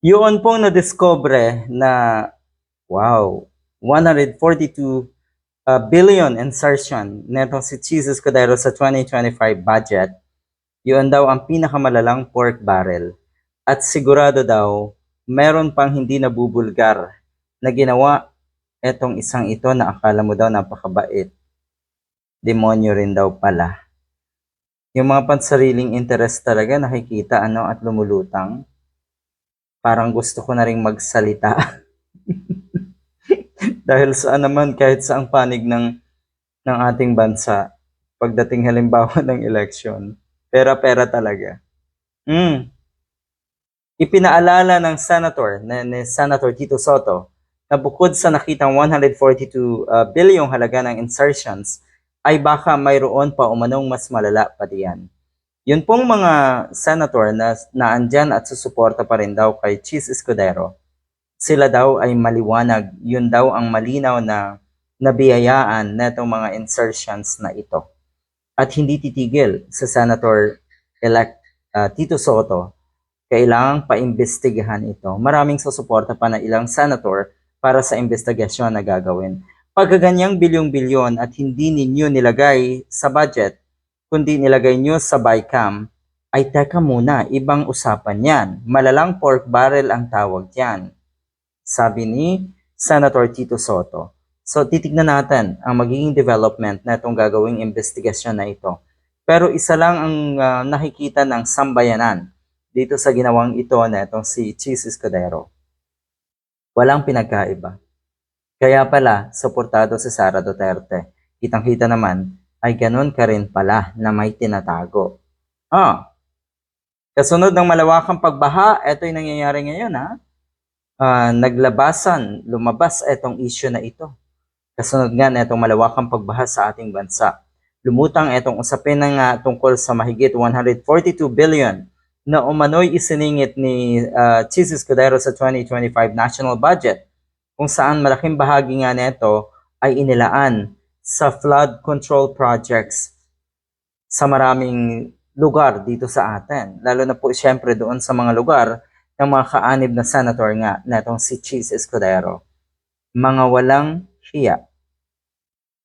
Yun pong na-discover na, wow, 142 uh, billion insertion netong si Jesus Cordero sa 2025 budget, yun daw ang pinakamalalang pork barrel. At sigurado daw, meron pang hindi nabubulgar na ginawa etong isang ito na akala mo daw napakabait. Demonyo rin daw pala. Yung mga pansariling interest talaga nakikita ano at lumulutang. Parang gusto ko na ring magsalita. Dahil saan naman kahit saang panig ng ng ating bansa pagdating halimbawa ng eleksyon, pera-pera talaga. Mm. Ipinaalala ng senator na ni Senator Tito Soto na bukod sa nakitang 142 uh, bilyong halaga ng insertions ay baka mayroon pa umanong mas malala pa diyan. Yun pong mga senator na naandyan at susuporta pa rin daw kay Cheese Escudero, sila daw ay maliwanag, yun daw ang malinaw na nabiyayaan na itong mga insertions na ito. At hindi titigil sa Senator-elect uh, Tito Soto, kailangang paimbestigahan ito. Maraming susuporta pa na ilang senator para sa investigasyon na gagawin. Pagkaganyang bilyong-bilyon at hindi ninyo nilagay sa budget, kundi nilagay nyo sa BICAM, ay teka muna, ibang usapan yan. Malalang pork barrel ang tawag yan. Sabi ni Senator Tito Soto. So titignan natin ang magiging development na itong gagawing investigasyon na ito. Pero isa lang ang uh, nakikita ng sambayanan dito sa ginawang ito na itong si Cheese Escudero. Walang pinagkaiba. Kaya pala, suportado si Sara Duterte. Kitang-kita naman, ay ganun ka rin pala na may tinatago. Ah, kasunod ng malawakang pagbaha, ito yung nangyayari ngayon ha. Ah, naglabasan, lumabas itong issue na ito. Kasunod nga na itong malawakang pagbaha sa ating bansa. Lumutang itong usapin na nga tungkol sa mahigit 142 billion na umano'y isiningit ni uh, Cheese Escudero sa 2025 national budget kung saan malaking bahagi nga nito ay inilaan sa flood control projects sa maraming lugar dito sa atin. Lalo na po siyempre doon sa mga lugar ng mga kaanib na senator nga na itong si Cheese Escudero. Mga walang hiya.